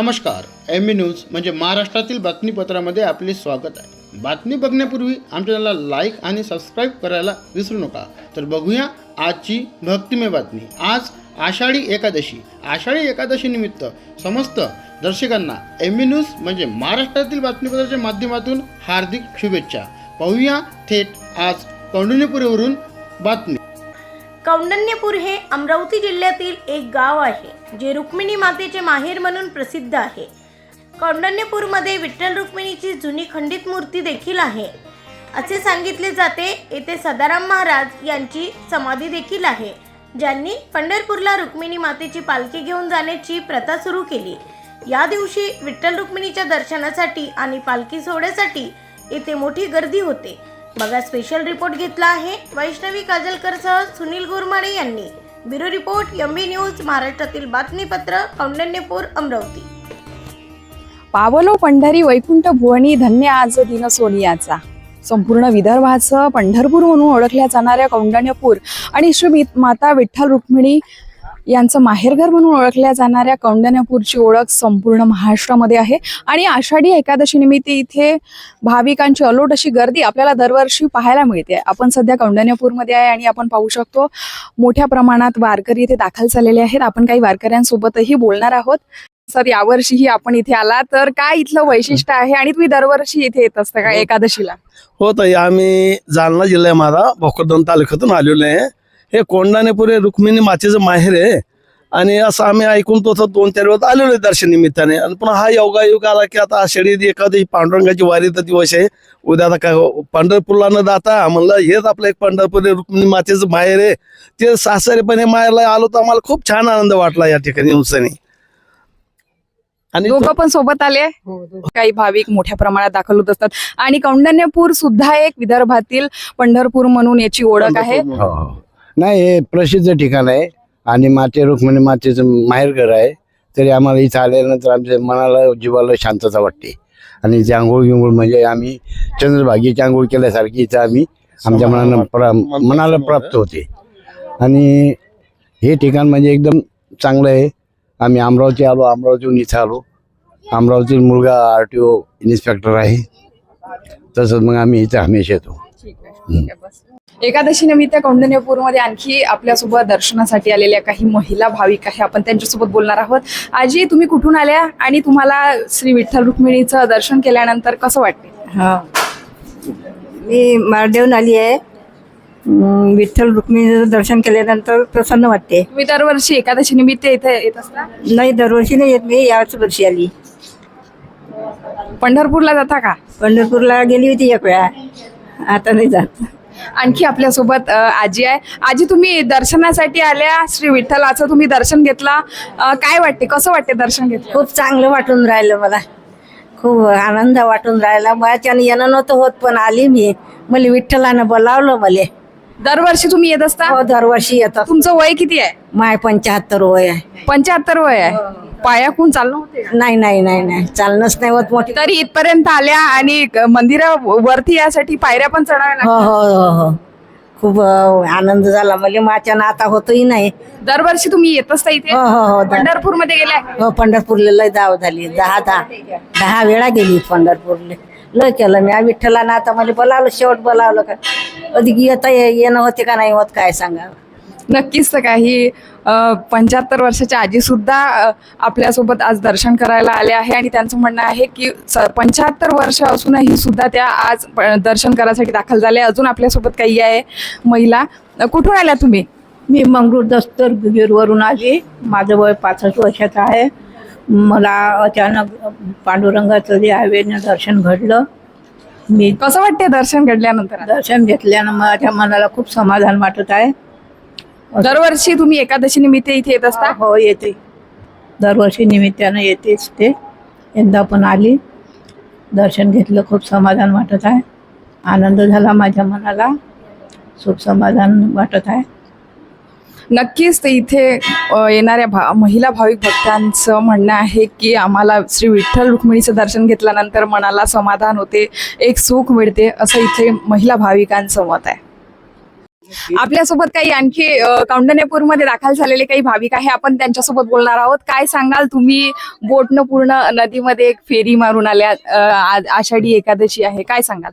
नमस्कार M B news म्हणजे महाराष्ट्रातील बातमीपत्रामध्ये आपले स्वागत आहे. बातमी बघण्यापूर्वी आमच्या चॅनलला लाईक आणि सबस्क्राईब करायला विसरू नका. तर बघूया आजची भक्तिमय बातमी. आज आषाढी एकादशी. आषाढी एकादशी निमित्त समस्त दर्शकांना एम बी न्यूज म्हणजे महाराष्ट्रातील बातमीपत्राच्या माध्यमातून हार्दिक शुभेच्छा. पाहूया थेट आज कौंडण्यपुरीवरून बातमी. कौंडण्यपूर हे अमरावती जिल्ह्यातील एक गाव आहे जे रुक्मिणी मातेचे माहेर म्हणून प्रसिद्ध आहे. कौंडण्यपूरमध्ये विठ्ठल रुक्मिणीची जुनी खंडित मूर्ती देखील आहे. असे सांगितले जाते येथे सदाराम महाराज यांची समाधी देखील आहे ज्यांनी पंढरपूरला रुक्मिणी मातेची पालखी घेऊन जाण्याची प्रथा सुरू केली. या दिवशी विठ्ठल रुक्मिणीच्या दर्शनासाठी आणि पालखी सोहळ्यासाठी येथे मोठी गर्दी होते. बघा स्पेशल रिपोर्ट घेतला आहे वैष्णवी काजलकरसह सुनील गुरमाडे यांनी. Bureau report M B news महाराष्ट्रातील बातमीपत्र कौंडण्यपूर अमरावती. पावलो पंढरी वैकुंठ भुवनी धन्य आज दिन सोनियाचा. संपूर्ण विदर्भाचं पंढरपूर म्हणून ओळखल्या जाणाऱ्या कौंडण्यपूर आणि श्री माता विठ्ठल रुक्मिणी यांचं माहेरघर म्हणून ओळखल्या जाणाऱ्या कौंडण्यपूरची ओळख संपूर्ण महाराष्ट्रामध्ये आहे. आणि आषाढी एकादशी निमित्त इथे भाविकांची अलोट अशी गर्दी आपल्याला दरवर्षी पाहायला मिळते. आपण सध्या कौंडण्यपूरमध्ये आहे आणि आपण पाहू शकतो मोठ्या प्रमाणात वारकरी इथे दाखल झालेले आहेत. आपण काही वारकऱ्यांसोबतही बोलणार आहोत. सर यावर्षीही आपण इथे आला तर काय इथलं वैशिष्ट्य आहे आणि तुम्ही दरवर्षी इथे येत असता का एकादशीला? हो ताई आम्ही जालना जिल्हा माझा भोकरदन तालुक्यातून आलेलो आहे. हे कोंडाणेपुरे रुक्मिणी मातेचं माहेर आहे. आणि असं आम्ही ऐकून तो दोन चार वेळेस आलेलो आहे दर्शन निमित्ताने आणि पुन्हा हा योगायोग आला की आता आषाढी एखादी पांडुरंगाची वारीचा दिवस आहे. उद्या आता काय पंढरपूरला न जाता. म्हणलं हेच आपलं एक पंढरपूर रुक्मिणी मातेचं माहेर आहे. ते सासरेपणे माहेरला आलो तर आम्हाला खूप छान आनंद वाटला या ठिकाणी उंचणी आणि दोघं पण सोबत आले. काही भाविक मोठ्या प्रमाणात दाखल होत असतात. आणि कौंडण्यपूर सुद्धा एक विदर्भातील पंढरपूर म्हणून याची ओळख आहे. हो, हो. नाही हे प्रसिद्ध ठिकाण आहे. आणि माते रुक्मिणी मातेचं माहेरघर आहे. तरी आम्हाला इथं आल्यानंतर आमच्या मनाला जीवाला शांतता वाटते. आणि इथे आंघोळ गिंघोळ म्हणजे आम्ही चंद्रभागेची आंघोळ केल्यासारखी इथं आम्ही आमच्या मनानं प्रा मनाला प्राप्त होते. आणि हे ठिकाण म्हणजे एकदम चांगलं आहे. आम्ही अमरावती आलो अमरावतीहून इथं आलो. अमरावती मुलगा आर टी ओ इन्स्पेक्टर आहे. तसंच मग आम्ही इथं हमेशा येतो. एकादशी निमित्त कौंडण्यपूरमध्ये आणखी आपल्यासोबत दर्शनासाठी आलेल्या काही महिला भाविक आहे. आपण त्यांच्यासोबत बोलणार आहोत. आजी तुम्ही कुठून आल्या आणि तुम्हाला श्री विठ्ठल रुक्मिणीचं दर्शन केल्यानंतर कसं वाटते? हा. मी मारदेवून आली आहे. विठ्ठल रुक्मिणीचं दर्शन केल्यानंतर प्रसन्न वाटते. तुम्ही दरवर्षी एकादशी निमित्त इथे येत असता? नाही दरवर्षी नाही येत. मी याच वर्षी आली. पंढरपूरला जाता का? पंढरपूरला गेली होती एक वेळा. आता नाही जात. आणखी आपल्यासोबत आजी आहे. आजी तुम्ही दर्शनासाठी आल्या. श्री विठ्ठलाचं तुम्ही दर्शन घेतला. काय वाटते? कसं वाटते दर्शन घेतलं? खूप चांगलं वाटून राहिलं मला. खूप आनंद वाटून राहिला. माझ्याच्यानं येणं नव्हतं होत पण आली मी. मला विठ्ठलानं बोलावलं मला. दरवर्षी तुम्ही येत असता? हो दरवर्षी येतात तुमचं वय किती आहे? माय पंच्याहत्तर वय आहे. पंच्याहत्तर वय आहे. पायाकून चालणं होते का? नाही नाही नाही नाही. चालणंच नाही होत मोठी. तरी इथपर्यंत आल्या आणि मंदिरा वरती यासाठी पायऱ्या पण चढाव्या हो लागतात. हो हो हो. खूप अं, आनंद झाला. मला माझ्या आता होतही नाही. दरवर्षी तुम्ही येत असता इथे? हो हो हो द- पंढरपूरमध्ये गेल्या? हो पंढरपूरला लय जाव झाली. दहा दहा दहा वेळा गेली पंढरपूरला. लय केलं मी. आ विठ्ठलानं आता मला बोलावलं शेवट बोलावलं का? अधिक येता ये- येणं होते का नाही होत काय सांगा. नक्कीच तर काही पंच्याहत्तर वर्षाच्या आजी सुद्धा अ, आपल्यासोबत आज दर्शन करायला आले आहे आणि त्यांचं म्हणणं आहे की पंच्याहत्तर वर्ष असूनही सुद्धा त्या आज दर्शन करायसाठी दाखल झाल्या. अजून आपल्यासोबत काही आहे महिला. कुठून आल्या तुम्ही? मी मंगरूळ दस्तर वरून आली. माझं वय पासष्ट वर्षाचं आहे. मला अचानक पांडुरंगाचं जे आहे ना दर्शन घडलं. मी कसं वाटते दर्शन घडल्यानंतर? दर्शन घेतल्यानं माझ्या मनाला खूप समाधान वाटत आहे. दरवर्षी तुम्ही एकादशी निमित्त इथे येत असता? हो येते. दरवर्षी निमित्तानं येतेच ते यंदा पण आली. दर्शन घेतलं खूप समाधान वाटत आहे. आनंद झाला माझ्या मनाला. खूप समाधान वाटत आहे. नक्कीच ते इथे येणाऱ्या भा महिला भाविक भक्तांचं म्हणणं आहे की आम्हाला श्री विठ्ठल रुक्मिणीचं दर्शन घेतल्यानंतर मनाला समाधान होते एक सुख मिळते असं इथे महिला भाविकांचं मत आहे. आपल्यासोबत काही आणखी कौंडण्यपूरमध्ये दाखल झालेले काही भाविक आहे आपण त्यांच्यासोबत बोलणार आहोत. काय सांगाल तुम्ही? बोटनं पूर्ण नदीमध्ये एक फेरी मारून आल्या आषाढी एकादशी आहे. काय सांगाल?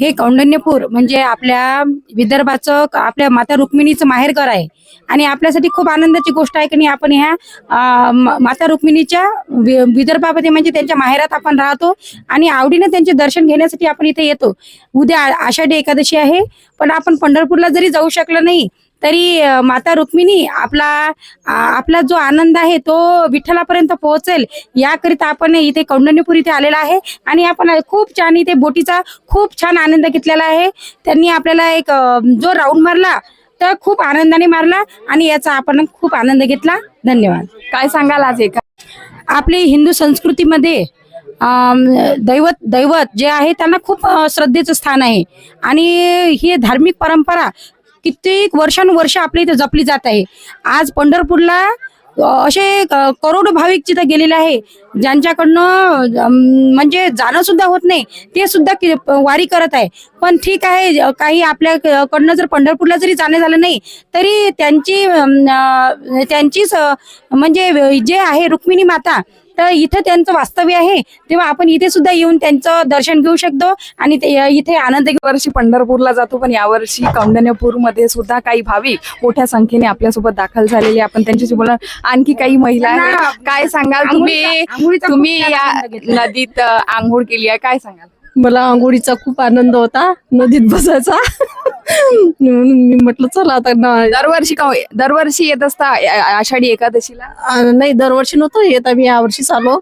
हे कौंडण्यपूर म्हणजे आपल्या विदर्भाचं आपल्या माता रुक्मिणीचं माहेरघर आहे. आणि आपल्यासाठी खूप आनंदाची गोष्ट आहे की नाही आपण ह्या माता रुक्मिणीच्या विदर्भामध्ये म्हणजे त्यांच्या माहेरात आपण राहतो आणि आवडीने त्यांचे दर्शन घेण्यासाठी आपण इथे येतो. उद्या आषाढी एकादशी आहे पण आपण पंढरपूरला जरी जाऊ शकलो नाही तरी माता रुक्मिणी आपला आपला जो आनंद आहे तो विठ्ठलापर्यंत पोहोचेल. याकरिता आपण इथे कौंडण्यपूर इथे आलेला आहे आणि आपण खूप छान इथे बोटीचा खूप छान आनंद घेतलेला आहे. त्यांनी आपल्याला एक जो राऊंड मारला तर खूप आनंदाने मारला आणि याचा आपण खूप आनंद घेतला. धन्यवाद. काय सांगाल आज एका? आपली हिंदू संस्कृतीमध्ये दैवत दैवत जे आहे त्यांना खूप श्रद्धेचं स्थान आहे. आणि ही धार्मिक परंपरा कित्येक वर्षानुवर्ष आपल्या इथे जपली जात आहे. आज पंढरपूरला असे क- करोडो भाविक जिथं गेलेले आहे. ज्यांच्याकडनं म्हणजे जाणं सुद्धा होत नाही. ते सुद्धा वारी करत आहे. पण ठीक आहे काही आपल्याकडनं जर पंढरपूरला जरी जाणं झालं नाही तरी त्यांची त्यांची त्यांचीच म्हणजे जे आहे रुक्मिणी माता तर इथे त्यांचं वास्तव्य आहे. तेव्हा आपण इथे सुद्धा येऊन त्यांचं दर्शन घेऊ शकतो. आणि इथे आनंद वर्षी पंढरपूरला जातो. पण यावर्षी कौंडण्यपूरमध्ये सुद्धा काही भाविक मोठ्या संख्येने आपल्यासोबत दाखल झालेले. आपण त्यांच्याशी बोलणार. आणखी काही महिला काय सांगाल? तुम्ही तुम्ही या. नदीत आंघोळ केली आहे. काय सांगाल? मला आंघोळीचा खूप आनंद होता नदीत बसायचा. म्हणून मी म्हटलं चला आता ना- दरवर्षी का दरवर्षी येत असता आ- आषाढी एकादशीला? आ, नाही दरवर्षी नव्हतं येत आम्ही यावर्षीच आलो.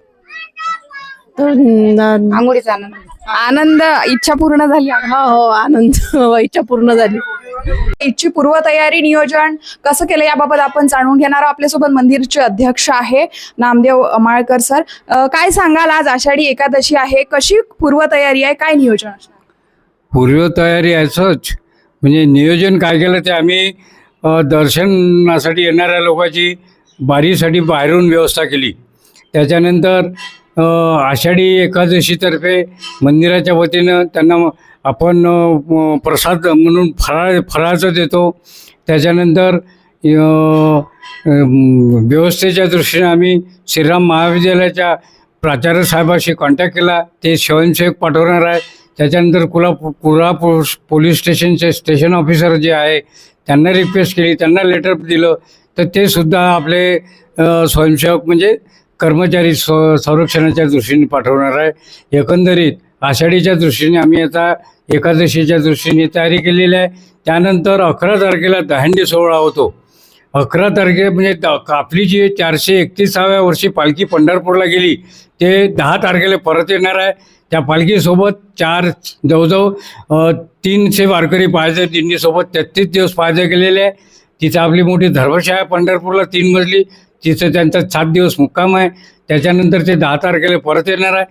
तर न- आंघोळीचा आनंद. आनंद इच्छा पूर्ण झाली. हो हो आनंद इच्छा पूर्ण झाली. इच्छी पूर्वतयारी नियोजन कसं केलं याबाबत आपण जाणून घेणार. आपल्यासोबत मंदिरचे अध्यक्ष आहे नामदेव माळकर सर. काय सांगाल आज? आषाढी एकादशी आहे. कशी पूर्वतयारी आहे? काय नियोजन पूर्वतयारी असंच. म्हणजे नियोजन काय केलं ते आम्ही दर्शनासाठी येणाऱ्या लोकांची बारीसाठी बाहेरून व्यवस्था केली. त्याच्यानंतर आषाढी एकादशीतर्फे मंदिराच्या वतीनं त्यांना आपण प्रसाद म्हणून फराळ फराळाचं देतो. त्याच्यानंतर व्यवस्थेच्या दृष्टीने आम्ही श्रीराम महाविद्यालयाच्या प्राचार्य साहेबाशी कॉन्टॅक्ट केला. ते स्वयंसेवक पाठवणार आहे. त्याच्यानंतर कोल्हापूर कोल्हापूर पोलीस स्टेशनचे स्टेशन ऑफिसर जे आहे त्यांना रिक्वेस्ट केली त्यांना लेटर दिलं. तर ते सुद्धा आपले स्वयंसेवक म्हणजे कर्मचारी स्व संरक्षणाच्या दृष्टीने पाठवणार आहे. एकंदरीत आषाढीच्या दृष्टीने आम्ही आता एकादशीच्या दृष्टीने तयारी केलेली आहे. त्यानंतर अकरा तारखेला दहंडी सोहळा होतो. अकरा तारखे म्हणजे द- आपली जी चारशे एकतीसाव्या वर्षी पालखी पंढरपूरला गेली ते दहा तारखेला परत येणार आहे. त्या पालखीसोबत चार जवळजवळ तीनशे वारकरी पाहायचे दिंडीसोबत तेहतीस दिवस पाहायचे गेलेले आहे. तिथं आपली मोठी धर्मशाळा आहे पंढरपूरला तीन मजली तिथं त्यांचा सात दिवस मुक्काम आहे त्याच्यानंतर ते दहा तारखेला परत येणार आहे.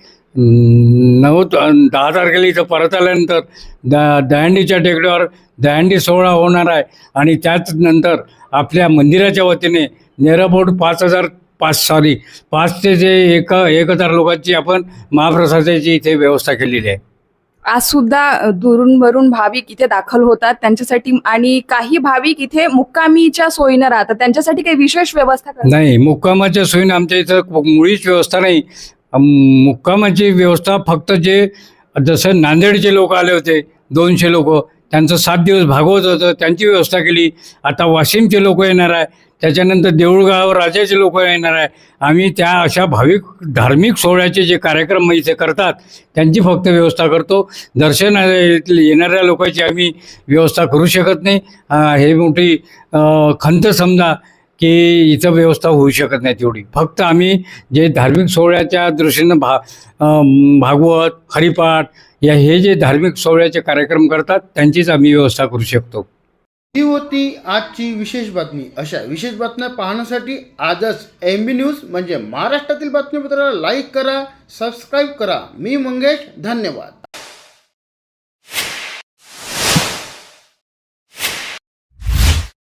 नऊ दहा तारखेला इथं परत आल्यानंतर द दहंडीच्या टेकडीवर दहंडी सोहळा होणार आहे. आणि त्याच नंतर आपल्या मंदिराच्या वतीने नेराबोट पाच हजार पाच सॉरी पाच ते जे एक एक हजार लोकांची आपण महाप्रसादाची इथे व्यवस्था केलेली आहे. आज सुद्धा दुरून भरून भाविक इथे दाखल होतात त्यांच्यासाठी आणि काही भाविक इथे मुक्कामीच्या सोयीनं राहतात. त्यांच्यासाठी काही विशेष व्यवस्था करतात? नाही मुक्कामाच्या सोयीनं आमच्या इथं मुळीच व्यवस्था नाही. अम, मुक्कामाची व्यवस्था फक्त जे जसं नांदेडचे लोक आले होते दोनशे लोक त्यांचं सात दिवस भागवत होतं त्यांची व्यवस्था केली. आता वाशिमचे लोक येणार आहे त्याच्यानंतर देऊळगाव राजाचे लोक येणार आहे. आम्ही त्या अशा भाविक धार्मिक सोहळ्याचे जे कार्यक्रम इथे करतात त्यांची फक्त व्यवस्था करतो. दर्शन येणाऱ्या लोकांची आम्ही व्यवस्था करू शकत नाही. हे मोठी खंत समजा की इथं व्यवस्था होऊ शकत नाही तेवढी. फक्त आम्ही जे धार्मिक सोहळ्याच्या दृष्टीनं भा भागवत हरिपाठ या हे जे धार्मिक सोहळ्याचे कार्यक्रम करतात त्यांचीच आम्ही व्यवस्था करू शकतो. ही होती आजची विशेष बातमी. अशा विशेष बातम्या पाहण्यासाठी आजच एम बी न्यूज म्हणजे महाराष्ट्रातील बातमीपत्राला लाईक करा सबस्क्राईब करा. मी मंगेश धन्यवाद.